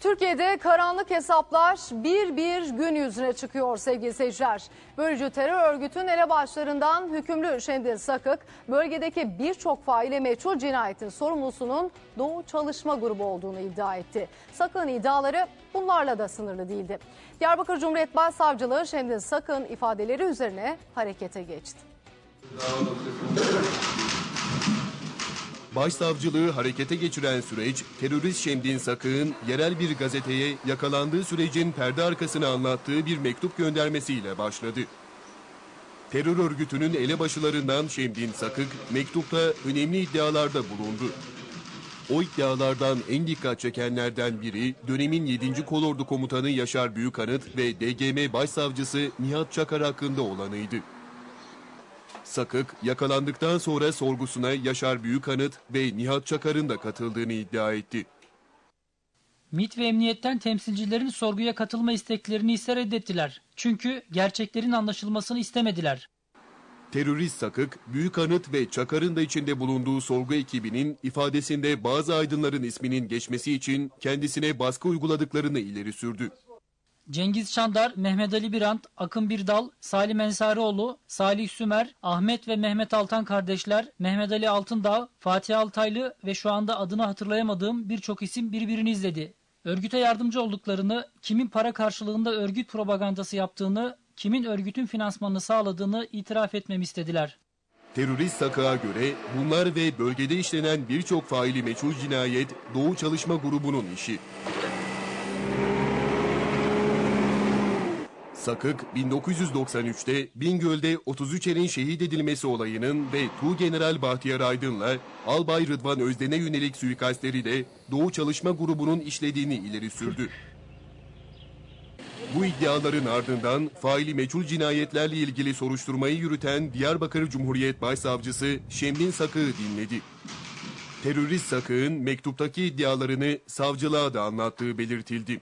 Türkiye'de karanlık hesaplar bir bir gün yüzüne çıkıyor sevgili seyirciler. Bölücü terör örgütün elebaşlarından hükümlü Şendil Sakık, bölgedeki birçok faile meçhul cinayetin sorumlusunun Doğu Çalışma Grubu olduğunu iddia etti. Sakık'ın iddiaları bunlarla da sınırlı değildi. Diyarbakır Cumhuriyet Başsavcılığı Şendil Sakık'ın ifadeleri üzerine harekete geçti. Başsavcılığı harekete geçiren süreç, terörist Şemdin Sakık'ın yerel bir gazeteye yakalandığı sürecin perde arkasını anlattığı bir mektup göndermesiyle başladı. Terör örgütünün elebaşılarından Şemdin Sakık, mektupta önemli iddialarda bulundu. O iddialardan en dikkat çekenlerden biri dönemin 7. Kolordu Komutanı Yaşar Büyükanıt ve DGM Başsavcısı Nihat Çakar hakkında olanıydı. Sakık yakalandıktan sonra sorgusuna Yaşar Büyükanıt ve Nihat Çakar'ın da katıldığını iddia etti. MİT ve emniyetten temsilcilerin sorguya katılma isteklerini ise reddettiler. Çünkü gerçeklerin anlaşılmasını istemediler. Terörist Sakık, Büyükanıt ve Çakar'ın da içinde bulunduğu sorgu ekibinin ifadesinde bazı aydınların isminin geçmesi için kendisine baskı uyguladıklarını ileri sürdü. Cengiz Çandar, Mehmet Ali Birant, Akın Birdal, Salim Ensarioğlu, Salih Sümer, Ahmet ve Mehmet Altan kardeşler, Mehmet Ali Altındağ, Fatih Altaylı ve şu anda adını hatırlayamadığım birçok isim birbirini izledi. Örgüte yardımcı olduklarını, kimin para karşılığında örgüt propagandası yaptığını, kimin örgütün finansmanını sağladığını itiraf etmemi istediler. Terörist Sakık'a göre bunlar ve bölgede işlenen birçok faili meçhul cinayet Doğu Çalışma Grubu'nun işi. Sakık 1993'te Bingöl'de 33 erin şehit edilmesi olayının ve Tuğgeneral Bahtiyar Aydın'la Albay Rıdvan Özden'e yönelik suikastleriyle Doğu Çalışma Grubu'nun işlediğini ileri sürdü. Bu iddiaların ardından faili meçhul cinayetlerle ilgili soruşturmayı yürüten Diyarbakır Cumhuriyet Başsavcısı Şemdin Sakık'ı dinledi. Terörist Sakık'ın mektuptaki iddialarını savcılığa da anlattığı belirtildi.